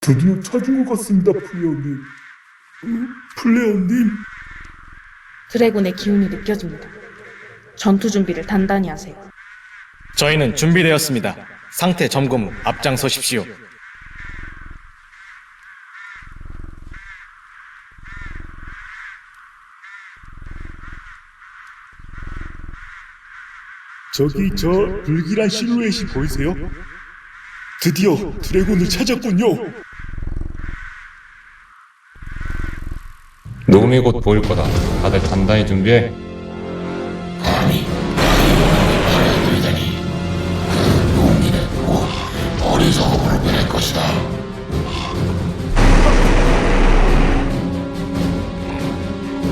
드디어 찾은 것 같습니다, 플레어님. 음, 플레어님. 드래곤의 기운이 느껴집니다. 전투 준비를 단단히 하세요. 저희는 준비되었습니다. 상태 점검 후 앞장서십시오. 저기 저 불길한 실루엣이 보이세요? 드디어 드래곤을 찾았군요. 놈이 곧 보일 거다. 다들 단단히 준비해.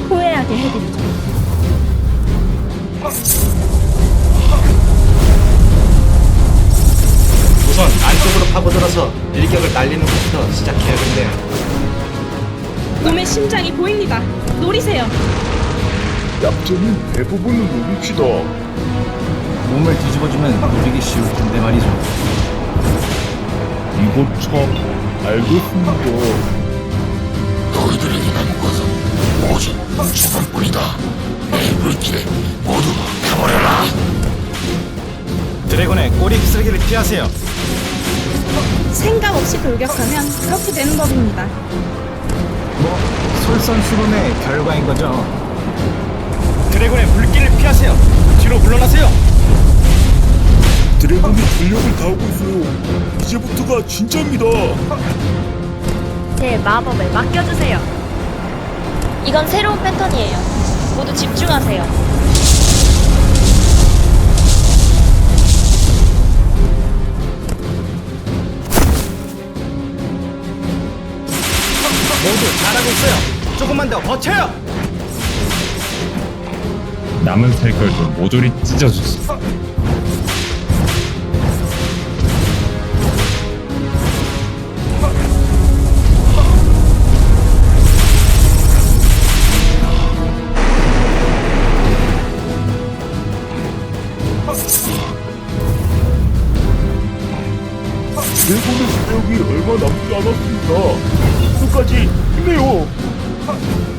후회하게 해드리죠. 우선 안쪽으로 파고들어서 일격을 날리는 것부터 시작해야겠네요. 심장이 보입니다. 노리세요. 약점인 대부분을 노립시다. 몸을 뒤집어주면 누리기 쉬울 텐데 말이죠. 이거 참 알겠습니다. 드래곤의 꼬리 쓰기를 피하세요. 생각 없이 돌격하면 그렇게 되는 법입니다. 뭐 솔선수범의 결과인 거죠. 드래곤의 물기를 피하세요. 뒤로 물러나세요. 드래곤이 전력을 다하고 있어요. 이제부터가 진짜입니다. 제 마법을 맡겨주세요. 이건 새로운 패턴이에요. 모두 집중하세요. 모두 잘하고 있어요. 조금만 더 버텨요. 남은 살결도 모조리 찢어주지. 드 래곤의 체력이 얼마 남지 않았습니다. 끝까지 힘내요.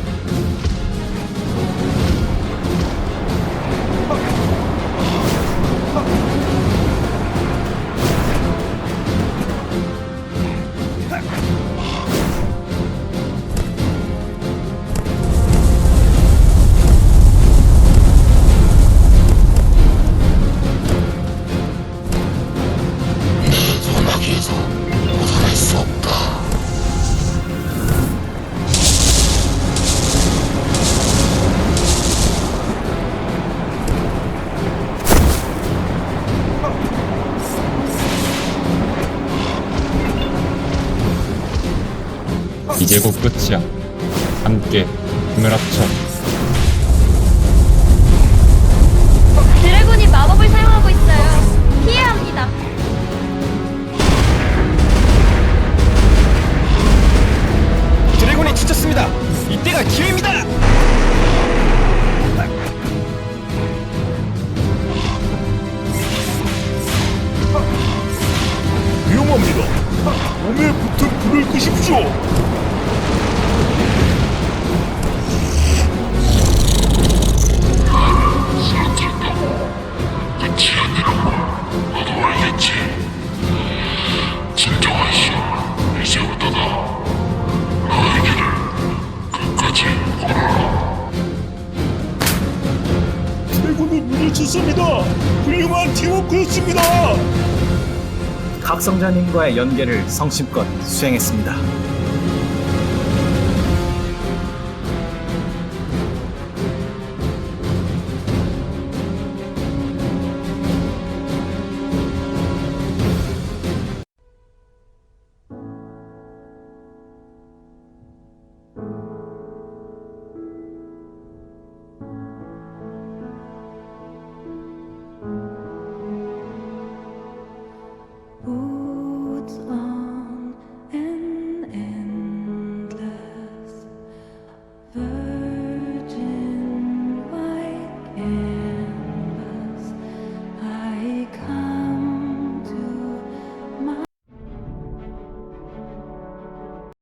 이제 곧 끝이야. 함께 힘을 합쳐. 드래곤이 마법을 사용하고 있어요. 피해야 합니다. 드래곤이 지쳤습니다. 이때가 기회입니다. 위험합니다. 몸에 붙은 불을 끄십시오. 드래곤을 물리쳤습니다. 훌륭한 팀워크였습니다. 각성자님과의 연계를 성심껏 수행했습니다.